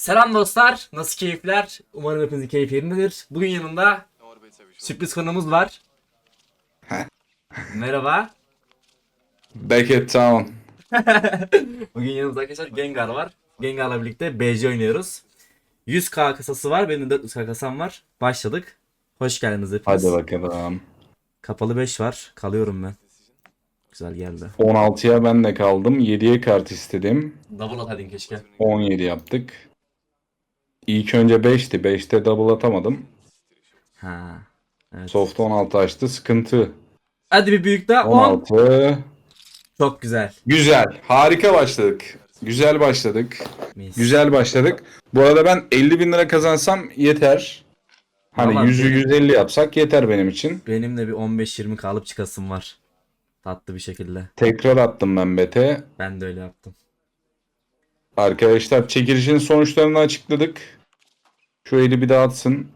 Selam dostlar. Nasıl keyifler? Umarım hepinizin keyfi yerindedir. Bugün yanımda sürpriz konuğumuz var. Merhaba. Back at town. Bugün yanımızda arkadaşlar Gengar var. Gengar'la birlikte BC oynuyoruz. 100k kasası var. Benim de 400k kasam var. Başladık. Hoş geldiniz hepiniz. Hadi bakalım. Kapalı 5 var. Kalıyorum ben. Güzel geldi. 16'ya ben de kaldım. 7'ye kart istedim. Double ataydın keşke. 17 yaptık. İlk önce 5'ti. 5'te double atamadım. Ha. Evet. Soft 16 açtı. Sıkıntı. Hadi bir büyük daha 10. 16. Çok güzel. Güzel. Harika başladık. Güzel başladık. Mis. Güzel başladık. Bu arada ben 50 bin lira kazansam yeter. Hani Vallahi 100'ü benim- 150 yapsak yeter benim için. Benim de bir 15-20 kalıp çıkasım var. Tatlı bir şekilde. Tekrar attım ben bete. Ben de öyle yaptım. Arkadaşlar çekilişin sonuçlarını açıkladık. Şu eli bir dağıtsın.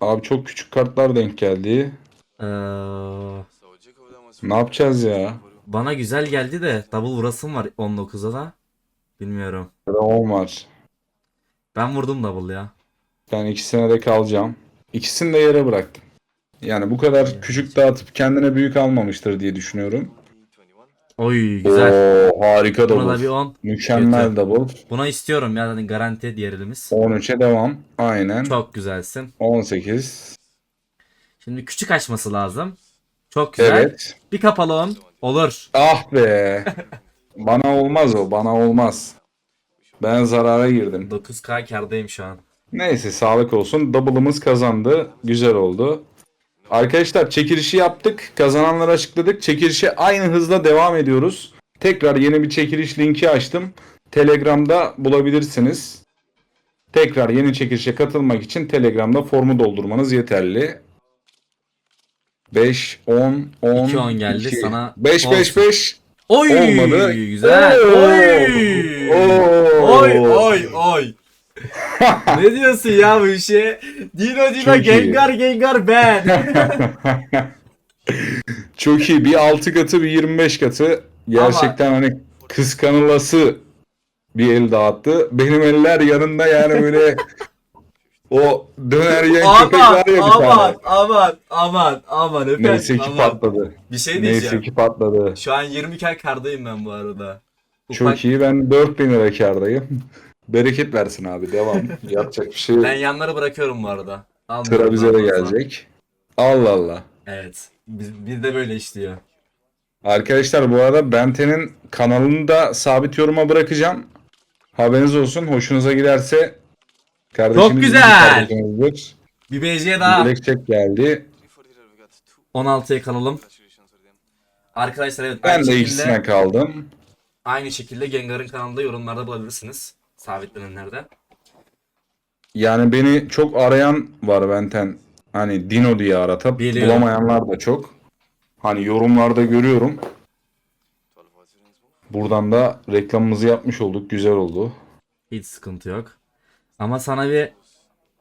Abi çok küçük kartlar denk geldi. Ee, Ne yapacağız ya? bana güzel geldi de double vurasım var 19'a da. Bilmiyorum. Raon var. Ben vurdum double ya. Ben ikisine de kalacağım. İkisini de yere bıraktım. Yani bu kadar küçük dağıtıp kendine büyük almamıştır diye düşünüyorum. Oy güzel. Oo harika Buna da bir double. 10. Mükemmel double. Buna istiyorum ya zaten garanti diğer elimiz. 13'e devam. Aynen. Çok güzelsin. 18. Şimdi küçük açması lazım. Çok güzel. Evet. Bir kapalı 10. Olur. Ah be. bana olmaz o. Bana olmaz. Ben zarara girdim. 9k kardayım şu an. Neyse sağlık olsun. Double'ımız kazandı. Güzel oldu. Arkadaşlar çekilişi yaptık. Kazananları açıkladık. Çekilişe aynı hızla devam ediyoruz. Tekrar yeni bir çekiliş linki açtım. Telegram'da bulabilirsiniz. Tekrar yeni çekilişe katılmak için Telegram'da formu doldurmanız yeterli. 5, 10, 10, 2 10 geldi sana. 5, 5, 5. Oy Olmadı. güzel. Oo. Oy. Oy oy oy. ne diyorsun ya bu işe? Dino Dino Çok iyi. Gengar Gengar ben. Çok iyi. Bir 6 katı bir 25 katı. Gerçekten hani kıskanılası bir el dağıttı. Benim eller yanında yani böyle o döner yiyen köpek aman var ya bir aman tane. aman aman aman efendim Neyse ki aman. patladı. Bir şey diyeceğim. Neyse ki patladı. Şu an 20k kardayım ben bu arada. Çok Ufak- iyi. Ben 4000 lira kârdayım. Bereket versin abi. Devam. Yapacak bir şey yok. Ben yanları bırakıyorum bu arada. Almıyorum Sıra bize de fazla. gelecek. Allah Allah. Evet. Biz, biz de böyle işliyor. Arkadaşlar bu arada Bente'nin kanalını da sabit yoruma bırakacağım. Haberiniz olsun. Hoşunuza giderse kardeşiniz Çok güzel. kardeşinizdir. Bir BC daha. Dilek çek geldi. 16'ya kalalım. Arkadaşlar evet Ben aynı de şekilde, ikisine kaldım. aynı şekilde Gengar'ın kanalında yorumlarda bulabilirsiniz. Sabitlenenlerde. Yani beni çok arayan var Benten. Hani Dino diye aratıp Biliyorum. bulamayanlar da çok. Hani yorumlarda görüyorum. Buradan da reklamımızı yapmış olduk. Güzel oldu. Hiç sıkıntı yok. Ama sana bir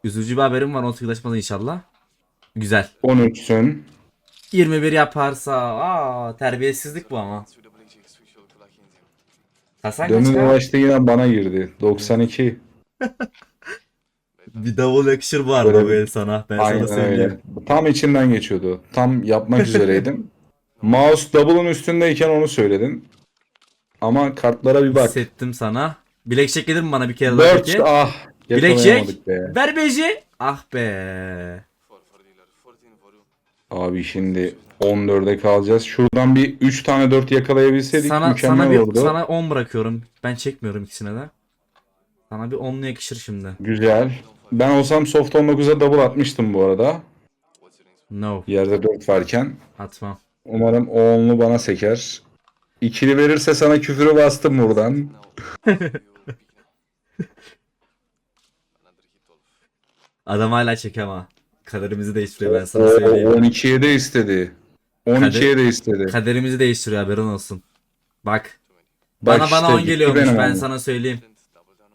üzücü bir haberim var 18 açmadı inşallah. Güzel. 13'sün. 21 yaparsa aa terbiyesizlik bu ama. Hasan kaç Dönün ulaştı yine bana girdi. 92. Bir davul yakışır bu arada bu el sana. Ben sana Aynen söyleyeyim. öyle. Tam içinden geçiyordu. Tam yapmak üzereydim. Mouse double'ın üstündeyken onu söyledin. Ama kartlara bir bak. Hissettim sana. Bilekçek gelir mi bana bir kere daha 4 peki? ah Bilekçek. yakalayamadık be. Ver beji. Ah be. Abi şimdi 14'e kalacağız. Şuradan bir 3 tane 4 yakalayabilseydik Sana mükemmel sana bir olurdu. sana 10 bırakıyorum. Ben çekmiyorum ikisine de. Sana bir 10'lu yakışır şimdi. Güzel. Ben olsam soft 19'a double atmıştım bu arada. No. Yerde 4 varken. Atmam. Umarım o 10'lu bana seker. İkili verirse sana küfürü bastım buradan. Adam hala çek ama. Kaderimizi değiştiriyor ben sana söyleyeyim. 12'ye de istedi. 12'ye de istedi. Kaderimizi değiştiriyor haberin olsun. Bak. Bak bana bana işte 10 gitti geliyormuş benim ben onlu. sana söyleyeyim.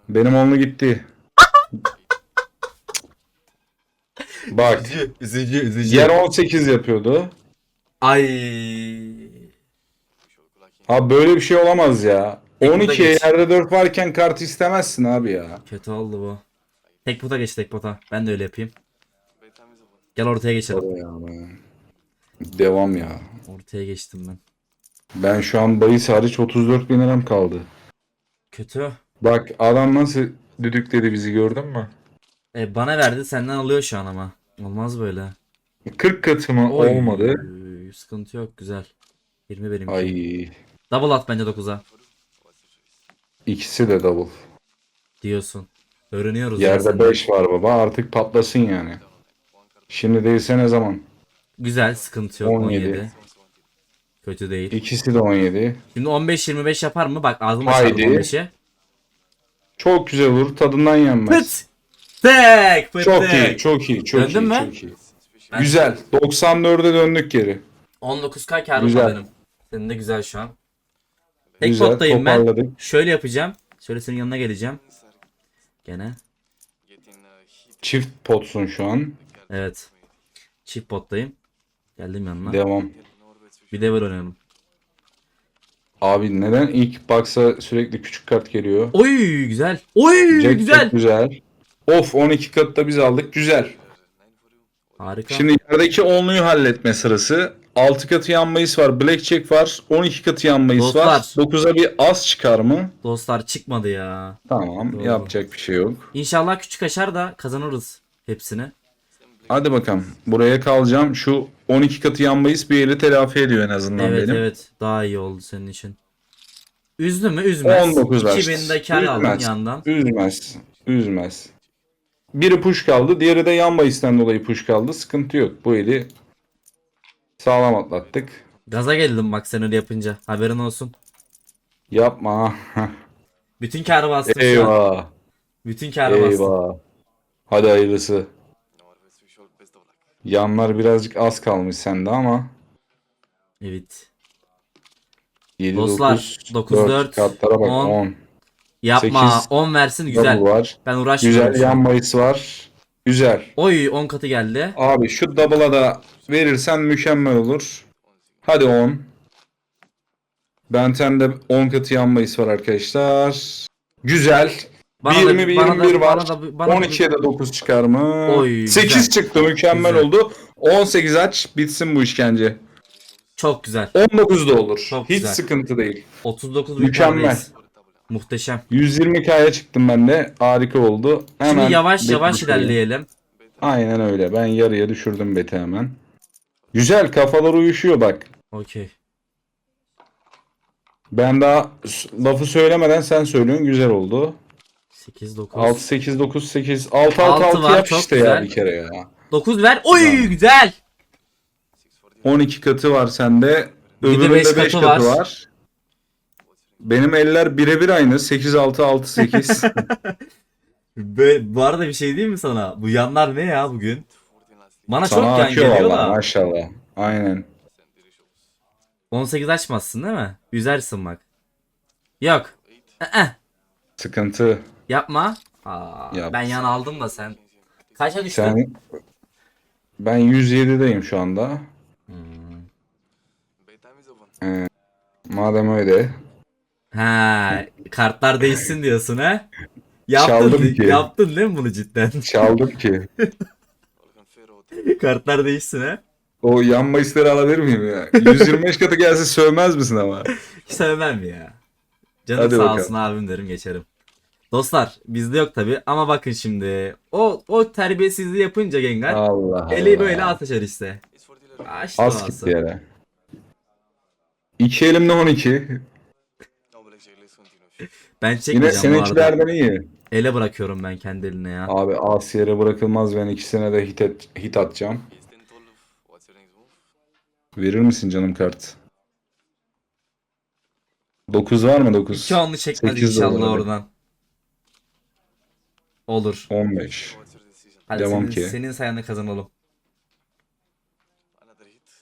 Benim onlu gitti. Bak. Üzücü üzücü. Yer 18 yapıyordu. Ay. Ha böyle bir şey olamaz ya. Tek buta 12'ye geç. yerde 4 varken kart istemezsin abi ya. Kötü oldu bu. Tek pota geç tek pota. Ben de öyle yapayım. Gel ortaya geçelim. Oraya. Devam ya. Ortaya geçtim ben. Ben şu an bahis hariç 34 bin liram kaldı. Kötü. Bak adam nasıl düdükledi bizi gördün mü? E, bana verdi senden alıyor şu an ama. Olmaz böyle. 40 katı mı Oy, olmadı. Sıkıntı yok güzel. 20 benim. Ay Double at bence 9'a. ikisi de double. Diyorsun. Öğreniyoruz ya Yerde senden. 5 var baba artık patlasın yani. Şimdi değilse ne zaman? Güzel sıkıntı yok 17. 17. Kötü değil. İkisi de 17. Şimdi 15-25 yapar mı? Bak ağzımda Haydi. çaldım 15'i. Çok güzel olur tadından yenmez. Pıt! Tek! Pıt Çok tek. iyi, çok iyi, çok Döndün iyi, mü? çok iyi. Ben- Güzel. 94'e döndük geri. 19k karım Güzel. var benim. Senin de güzel şu an. Tek Güzel, pottayım ben. toparladık. Şöyle yapacağım. Şöyle senin yanına geleceğim. Gene. Çift potsun şu an. Evet. Çift pottayım. Geldim yanına. Devam. Bir de böyle oynayalım. Abi neden ilk baksa sürekli küçük kart geliyor? Oy güzel. Oy Jack güzel. güzel. Of 12 katta biz aldık. Güzel. Harika. Şimdi yerdeki onluyu halletme sırası. 6 katı yan bahis var. Blackjack var. 12 katı yan bahis Dostlar. var. 9'a bir az çıkar mı? Dostlar çıkmadı ya. Tamam. Doğru. Yapacak bir şey yok. İnşallah küçük aşar da kazanırız hepsini. Hadi bakalım. Buraya kalacağım. Şu 12 katı yan bahis bir yeri telafi ediyor en azından Evet benim. evet daha iyi oldu senin için. Üzdü mü? Üzmez. 19 ver. 2000 de kar aldım Üzmez. yandan. Üzmez. Üzmez. Biri push kaldı. Diğeri de yan bahisten dolayı push kaldı. Sıkıntı yok. Bu eli sağlam atlattık. Gaza geldim bak sen öyle yapınca. Haberin olsun. Yapma. Bütün karı bastım şu an. Eyvah. Bütün karı bastım. Eyvah. Hadi hayırlısı. Yanlar birazcık az kalmış sende ama. Evet. 7 Dostlar, 9 dokuz, 4 dört, kartlara bak on. 10. Yapma. Sekiz. 10 versin Güzel. var. Ben uğraşmıyorum. Güzel yan bahis var. Güzel. Oy 10 katı geldi. Abi şu double'a da verirsen mükemmel olur. Hadi 10. Benten'de 10 katı yan bahis var arkadaşlar. Güzel. Bana da- 20 bana da- 21 var. bana da- bana da- 12'ye de 9 çıkar mı? Oy, 8 güzel. çıktı mükemmel Güzel. oldu. 18 aç bitsin bu işkence. Çok güzel. 19 da olur. Çok Hiç güzel. sıkıntı değil. 39 Mükemmel. Muhteşem. 120K'ya çıktım ben de. Harika oldu. Hemen Şimdi yavaş yavaş ilerleyelim. Aynen öyle. Ben yarıya düşürdüm beti hemen. Güzel kafalar uyuşuyor bak. Okey. Ben daha lafı söylemeden sen söylüyorsun güzel oldu. 8 9. 6 8 9 8 6 6 Altı 6 var, yap çok işte ya güzel. bir kere ya. 9 ver. Oy Güzel. güzel. 12 katı var sende. Bir de Öbüründe beş 5 katı katı, var. var. Benim eller birebir aynı. 8 6 6 8. Be, bu arada bir şey değil mi sana? Bu yanlar ne ya bugün? Bana çok Sana yan akıyor geliyor valla da. maşallah. Aynen. 18 açmazsın değil mi? Üzersin bak. Yok. Ee, Sıkıntı. Yapma. Aa, Yap. ben yan aldım da sen. Kaça düştün? Sen ben 107'deyim şu anda. Ee, madem öyle. Ha, kartlar değişsin diyorsun ha? Yaptın, Çaldım ki. yaptın değil mi bunu cidden? Çaldım ki. kartlar değişsin ha? O yan bahisleri alabilir miyim ya? 125 katı gelse sövmez misin ama? Hiç sevmem ya. Canım Hadi sağ bakalım. olsun abim derim geçerim. Dostlar bizde yok tabi ama bakın şimdi o o terbiyesizliği yapınca Gengar Allah eli Allah. böyle atışır işte. Aç Az gitti yere. İki elimde 12. Ben Yine çekmeyeceğim bu arada. seninkilerden iyi. Ele bırakıyorum ben kendi eline ya. Abi as yere bırakılmaz ben ikisine de hit, et, hit atacağım. Verir misin canım kart? 9 var mı 9? İki onlu çekmez Sekiz de inşallah hadi. oradan. Olur. 15. Hadi Devam senin, ki. senin sayende kazanalım.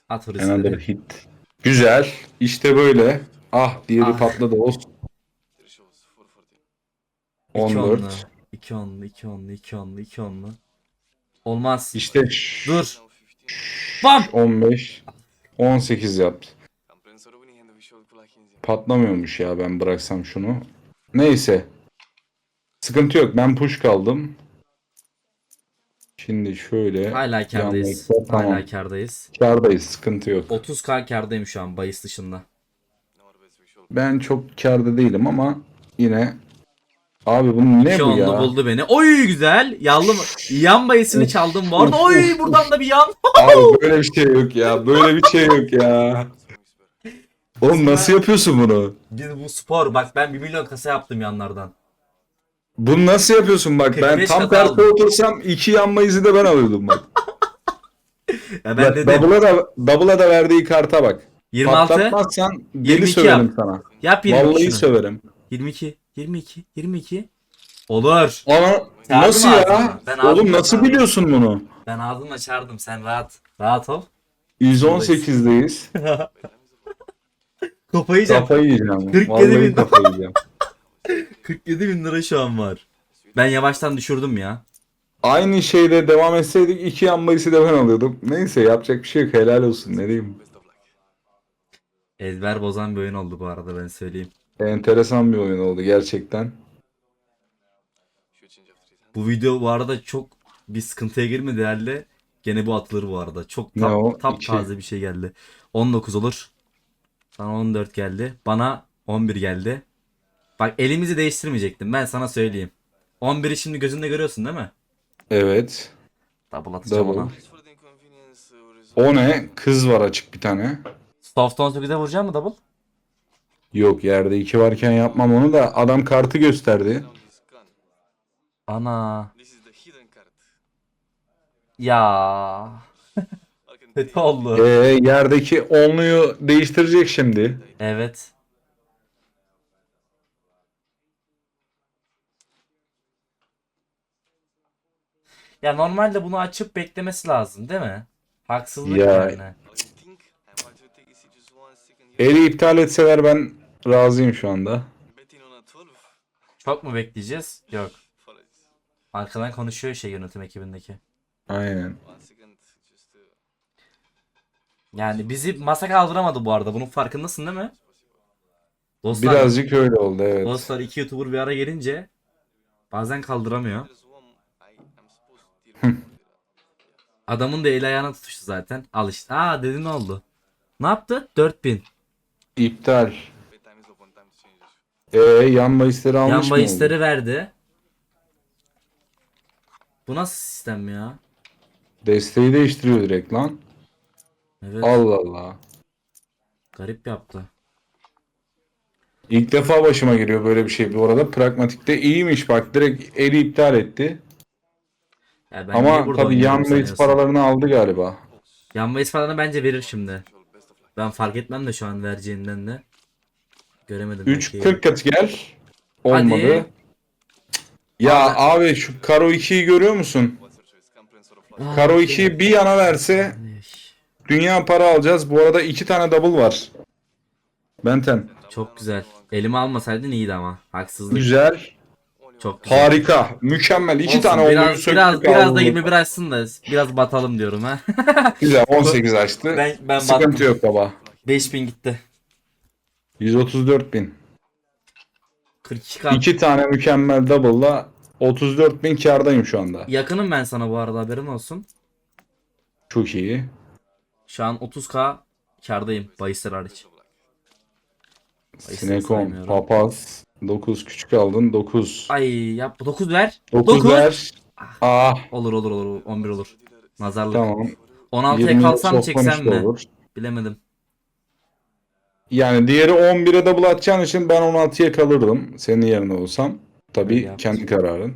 At Another hit. Güzel. İşte böyle. Ah diğeri Ah. patladı olsun. 14. 2 onlu, 2 onlu, 2 onlu, 2 onlu. Olmaz. İşte Dur. Bam! 15. 18 yaptı. patlamıyormuş ya ben bıraksam şunu. Neyse. Sıkıntı yok. Ben push kaldım. Şimdi şöyle. Hala kardayız. Tamam. Hala kardayız. Kardayız. Sıkıntı yok. 30k kardayım şu an bahis dışında. Ben çok karda değilim ama yine Abi bu ne İki bu ya? buldu beni. Oy güzel. Yaldım. Yan bayısını çaldım bu arada. Oy buradan da bir yan. Abi böyle bir şey yok ya. Böyle bir şey yok ya. Oğlum nasıl yapıyorsun bunu? Biz bu spor. Bak ben 1 milyon kasa yaptım yanlardan. Bunu nasıl yapıyorsun bak ben 45 tam aldım. otursam iki yanma izi de ben alıyordum bak. Ya ben Bak, dedim. Double'a da, double'a da verdiği karta bak. 26. Patlatmazsan deli 22 söverim yap. sana. Yap 22 Vallahi şunu. söverim. 22. 22. 22. Olur. Ama Çağırdım nasıl ya? Ben Oğlum nasıl çağırdım. biliyorsun bunu? Ben ağzımla çağırdım. Sen rahat. Rahat ol. 118'deyiz. Kafayı yiyeceğim. Kafayı yiyeceğim. 47 Vallahi kafayı yiyeceğim. 47 bin lira şu an var. Ben yavaştan düşürdüm ya. Aynı şeyle devam etseydik iki yanma izi de ben alıyordum. Neyse yapacak bir şey yok. Helal olsun ne diyeyim. Ezber bozan bir oyun oldu bu arada ben söyleyeyim. Enteresan bir oyun oldu gerçekten. Bu video bu arada çok bir sıkıntıya girmedi herhalde. Gene bu atılır bu arada. Çok Ne tap, o? tap İki. taze bir şey geldi. 19 olur. Sana 14 geldi. Bana 11 geldi. Bak elimizi değiştirmeyecektim. Ben sana söyleyeyim. 11'i şimdi gözünde görüyorsun değil mi? Evet. Double atacağım Double. ona. O ne? Kız var açık bir tane. Soft 18'e vuracağım mı double? Yok yerde iki varken yapmam onu da adam kartı gösterdi. Ana. Ya. Kötü oldu. Ee, yerdeki onluyu değiştirecek şimdi. Evet. Ya normalde bunu açıp beklemesi lazım değil mi? Haksızlık Ya. yani. Eli iptal etseler ben razıyım şu anda. Çok mu bekleyeceğiz? Yok. Arkadan konuşuyor şey yönetim ekibindeki. Aynen. Yani bizi masa kaldıramadı bu arada. Bunun farkındasın değil mi? Dostlar, Birazcık öyle oldu evet. dostlar iki YouTuber bir ara gelince bazen kaldıramıyor. Adamın da eli ayağına tutuştu zaten. Al işte. Aa dedi ne oldu? Ne yaptı? 4000. İptal. Ee, yan bahisleri almış Yan mı bahisleri oldu? verdi. Bu nasıl sistem ya? Desteği değiştiriyor direkt lan. Evet. Allah Allah. Garip yaptı. İlk defa başıma geliyor böyle bir şey. Bu arada pragmatikte iyiymiş bak direkt eli iptal etti. Ya ben niye Ama burada tabii oynuyorum yan sanıyorsun? paralarını aldı galiba. Yan bahis paralarını bence verir şimdi. Ben fark etmem de şu an vereceğinden de. Göremedim. 3 belki. 40 katı gel. Olmadı. Hadi. Ya abi şu Karo 2'yi görüyor musun? Aa, Karo 2'yi bir yana verse dünya para alacağız. Bu arada iki tane double var. Benten. Çok güzel. Elime almasaydın iyiydi ama. Haksızlık. Güzel. Çok güzel. Harika. Mükemmel. İki Olsun, tane biraz, söktük biraz, biraz da aldık. 21 açsın da biraz batalım diyorum ha. Güzel 18 açtı. ben ben Sıkıntı battım. yok baba. 5000 gitti. 134 bin. 42 kart. İki tane mükemmel double'la 34 bin kardayım şu anda. Yakınım ben sana bu arada haberin olsun. Çok iyi. Şu an 30k kardayım bahisler hariç. Bahisleri Sinekon, saymıyorum. papaz. 9 küçük aldın. 9. Ay yap 9 ver. 9 Dokuz. ver. Ah Olur olur olur 11 olur. Nazarlık. tamam. 16'ya 20 kalsam çeksem mi? olur. Bilemedim. Yani diğeri 11'e double atacağın için ben 16'ya kalırdım. Senin yerine olsam. Tabii Öyle kendi kararın.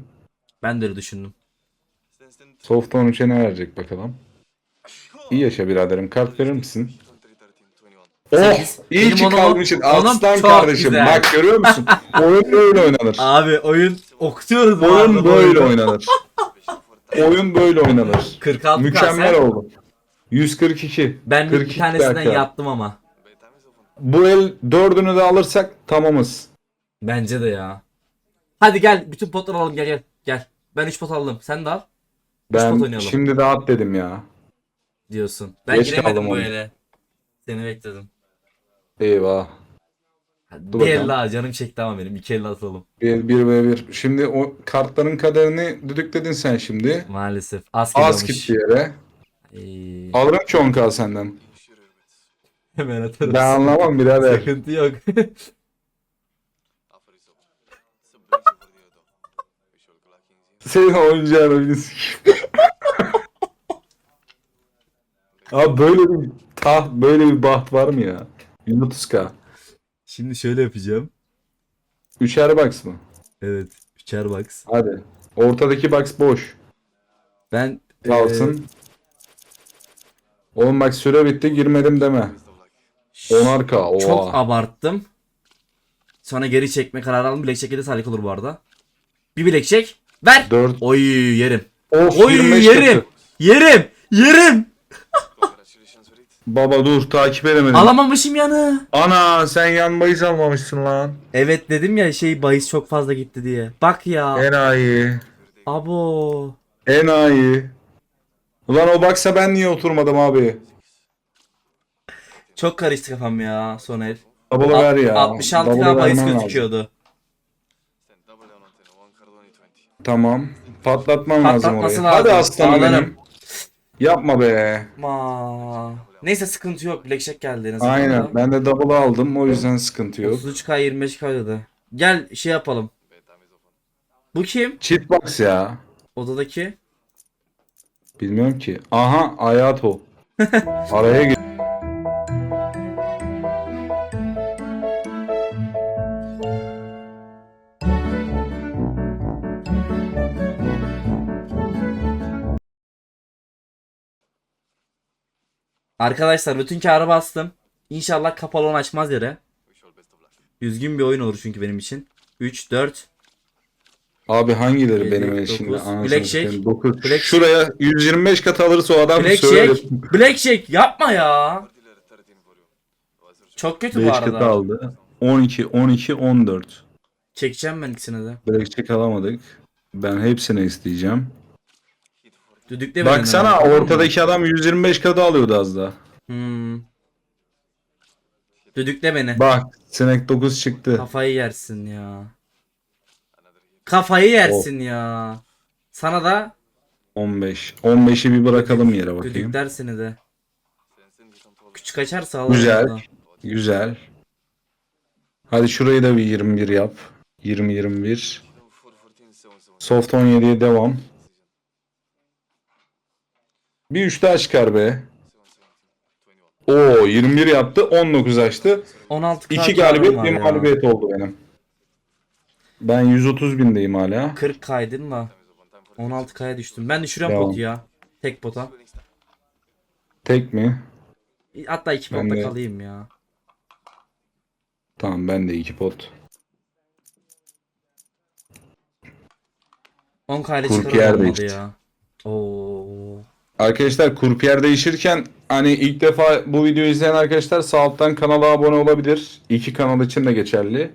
Ben de öyle düşündüm. Soft 13'e ne verecek bakalım. İyi yaşa biraderim. Kart verir misin? Oh! İyi ki kalmışsın. Aslan kardeşim. güzel. Bak görüyor musun? Oyun böyle oynanır. Abi oyun okutuyoruz bu Oyun bu böyle oyunu. oynanır. Oyun böyle oynanır. 46 Mükemmel sen. oldu. 142. Ben bir 42 tanesinden dakika. yattım ama. Bu el dördünü de alırsak tamamız. Bence de ya. Hadi gel bütün potları alalım gel gel. Gel. Ben 3 pot aldım. Sen de al pot Ben oynayalım. şimdi de at dedim ya. diyorsun. Ben Geç giremedim kaldım bu onu. ele. Seni bekledim. Eyvah. Dur Bir bakalım. canım çekti ama benim. iki el atalım. 1 1 ve 1. Şimdi o kartların kaderini düdükledin sen şimdi. Maalesef. Az Az gitti yere. Ee, Alırım ki 10k senden. hemen atarız. Ben anlamam birader. Sıkıntı yok. Senin oyuncağını bir sikeyim. Abi böyle bir taht, böyle bir baht var mı ya? 130k. Şimdi şöyle yapacağım. Üçer box mı? Evet. Üçer box. Hadi. Ortadaki box boş. Ben Kalsın. Oğlum bak süre bitti girmedim deme. 10'ar k. Oha. çok abarttım. Sonra geri çekme kararı aldım. Bilek çekildi salik olur bu arada. Bir bilek çek. Ver. 4. Oy yerim. Of Oy 25 yerim. katı. Yerim. Yerim. Baba dur takip edemedim. Alamamışım yanı. Ana sen yan bahis almamışsın lan. Evet dedim ya şey bahis çok fazla gitti diye. Bak ya. Enayi. Abo. Enayi. Ulan o baksa ben niye oturmadım abi? Çok karıştı kafam ya son el. Double'ı ver ya. 66 Double'ı k bahis vermen lazım. gözüküyordu. Tamam. Patlatman lazım Patlatması orayı. Hadi lazım. aslanım Sağlarım. benim. Yapma be. Ma. Neyse sıkıntı yok. Blackjack geldi en azından. Aynen. Ben de double aldım. O yüzden sıkıntı yok. 33k 25k dedi. Gel şey yapalım. Bu kim? Cheat box ya. Odadaki. Bilmiyorum ki. Aha Ayato. Araya gir. Arkadaşlar bütün kağıdı bastım. İnşallah kapalı açmaz yere. Düzgün bir oyun olur çünkü benim için. 3, 4. Abi hangileri Yedi, benim dokuz. Blackjack. satayım. Dokuz. Blackjack. Şuraya 125 kat alırsa o adam söylerim. Blackjack. Blackjack yapma ya. Çok kötü bu 5 katı arada. aldı. 12, 12, 14. Çekeceğim ben ikisini de. Blackjack alamadık. Ben hepsini isteyeceğim. Düdükle Baksana hemen. ortadaki adam 125 katı alıyordu az daha. Hmm. Düdükle beni. Bak sinek 9 çıktı. Kafayı yersin ya. Kafayı yersin ya. Sana da 15. 15'i bir bırakalım yere bakayım. düdükler seni de. Küçük açarsa alırım. Güzel. burada. Güzel. Hadi şurayı da bir 21 yap. 20 21. Soft 17'ye devam. Bir 3 daha çıkar be. Oo 21 yaptı. 19 açtı. 16 2 galibiyet bir mağlubiyet oldu benim. Ben 130 bindeyim hala. 40 kaydın da. 16 kaya düştüm. Ben düşürüyorum Devam. potu ya. Tek pota. Tek mi? Hatta iki Ben potta de- kalayım ya. Tamam ben de 2 pot. 10 kayla Kurpiyer çıkarım olmadı değişti. ya. Oo. Arkadaşlar kurpiyer değişirken hani ilk defa bu videoyu izleyen arkadaşlar sağ alttan kanala abone olabilir. İki kanal için de geçerli.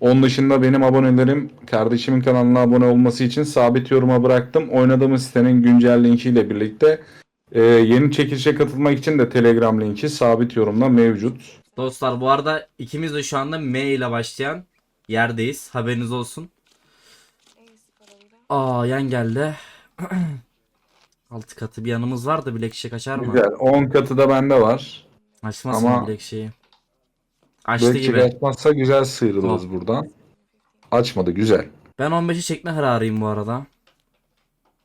Onun dışında benim abonelerim kardeşimin kanalına abone olması için sabit yoruma bıraktım. Oynadığımız sitenin güncel linkiyle birlikte e, yeni çekilişe katılmak için de Telegram linki sabit yorumda mevcut. Dostlar bu arada ikimiz de şu anda M ile başlayan yerdeyiz. Haberiniz olsun. Aa yan geldi. Altı katı bir yanımız var da bilek şişe kaçar mı? Güzel. 10 katı da bende var. Açmasın Ama- bilek şeyi. Açtı Belki gibi. açmazsa güzel sıyrılırız Oh. buradan. Açmadı güzel. Ben 15'i çekme kararıyım bu arada.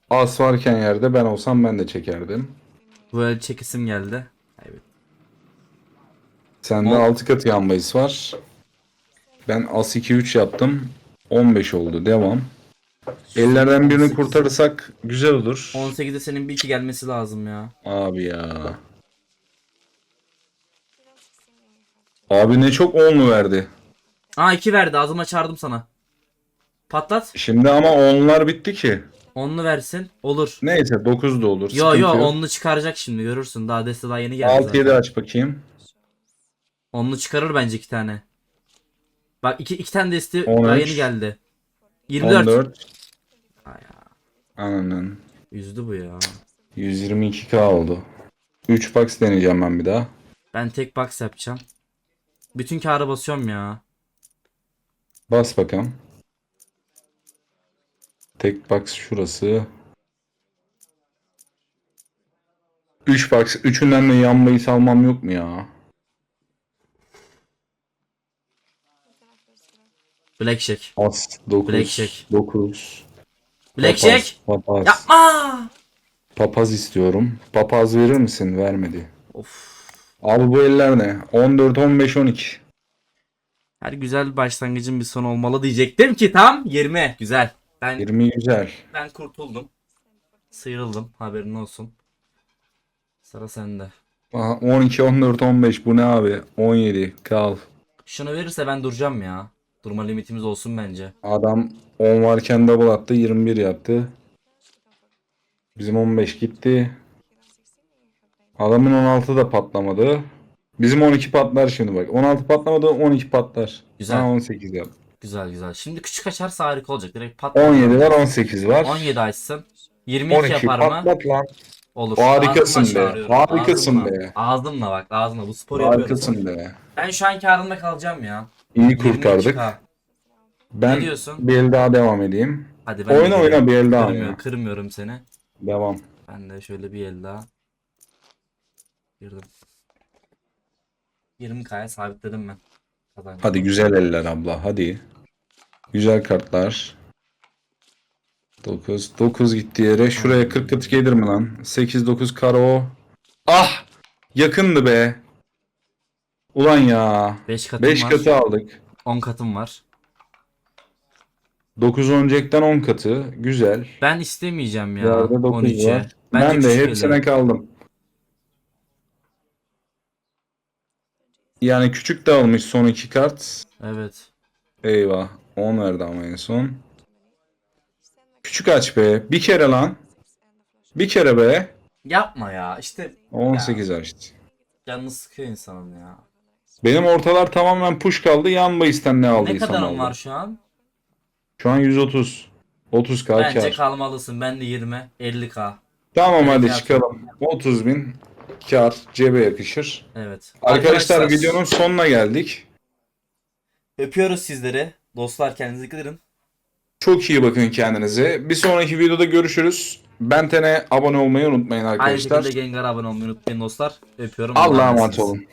As varken yerde ben olsam ben de çekerdim. Böyle çekisim geldi. Evet. Sende On- 6 katı yan bahis var. Ben as 2-3 yaptım. 15 oldu. Devam. Ellerden birini 18. kurtarırsak güzel olur. 18'de senin bir iki gelmesi lazım ya. Abi ya. Abi ne çok onlu verdi. Aa 2 verdi ağzıma çağırdım sana. Patlat. Şimdi ama onlar bitti ki. Onlu versin. Olur. Neyse 9 da olur. Yo sıkıntı yo yok. onlu çıkaracak şimdi görürsün. Daha deste daha yeni geldi 6-7 zaten. aç bakayım. Onlu çıkarır bence iki tane. Bak iki, iki tane deste 13. daha yeni geldi. 24. 14. Ay ya, Ananın. üzdü bu ya. 122k oldu. 3 box deneyeceğim ben bir daha. Ben tek box yapacağım. Bütün kağıda basıyorum ya. Bas bakalım. Tek box şurası. 3 box. Üçünden de yanmayı salmam yok mu ya? Blackjack. As 9. Blackjack. 9. Blackjack. Papaz. Yapma. Papaz istiyorum. Papaz verir misin? Vermedi. Of. Abi bu eller ne? 14, 15, 12. Her güzel başlangıcın bir sonu olmalı diyecektim ki tam 20. Güzel. Ben 20 güzel. ben kurtuldum. Sıyrıldım. Haberin olsun. Sıra sende. Aha, 12, 14, 15. Bu ne abi? 17. Kal. Şunu verirse ben duracağım ya. Durma limitimiz olsun bence. Adam 10 varken double attı. 21 yaptı. Bizim 15 gitti. Adamın 16 da patlamadı. Bizim 12 patlar şimdi bak. 16 patlamadı 12 patlar. Güzel. Ha, 18 yap. Güzel güzel. Şimdi küçük açarsa harika olacak. Direkt pat. 17 var 18 var. 17 açsın. 22 12 yapar mı? patlat lan. Olur. Harikasın Ağzımla be, çağırıyorum. harikasın Ağzımla. be. Ağzımla bak ağzımla. Bu sporu yapıyoruz. Harikasın be. Ben şu an karında kalacağım ya. İyi kurtardık. 22K. Ben Ne diyorsun? bir el daha devam edeyim. Hadi ben de Oyna oyna bir el daha Kırmıyorum, oyna. kırmıyorum seni. Devam. Ben de şöyle bir el daha. Girdim. 20k'ya sabitledim ben. Kazancım. Hadi güzel eller abla hadi. Güzel kartlar. 9 9 gitti yere. Şuraya 40 40 gelir mi lan? 8 9 karo. Ah! Yakındı be. Ulan ya. 5 katım 5 var. katı aldık. 10 katım var. 9 10 Jack'ten 10 katı. Güzel. Ben istemeyeceğim ya. Yerde 9 13'e. var. Bence Ben de küçük hepsine eli. kaldım. Yani küçük de almış son iki kart. Evet. Eyvah. 10 verdi ama en son. Küçük aç be. Bir kere lan. Bir kere be. Yapma ya. İşte 18 açtı. canını sıkıyor insanın ya. Benim ortalar tamamen push kaldı. Yan base'ten ne Ne aldıysam kadarım aldım. var şu an? Şu an 130. 30 k Bence kar. kalmalısın. Ben de 20. 50k. Tamam hadi Kar. çıkalım. 30 bin kar cebe yakışır. Evet. Arkadaşlar, videonun sonuna geldik. Öpüyoruz sizleri. Dostlar kendinize dikkat edin. Çok iyi bakın kendinize. Bir sonraki videoda görüşürüz. Bentene abone olmayı unutmayın Aynı arkadaşlar. şekilde Gengar'a abone olmayı unutmayın dostlar. Öpüyorum. Allah'a emanet olun.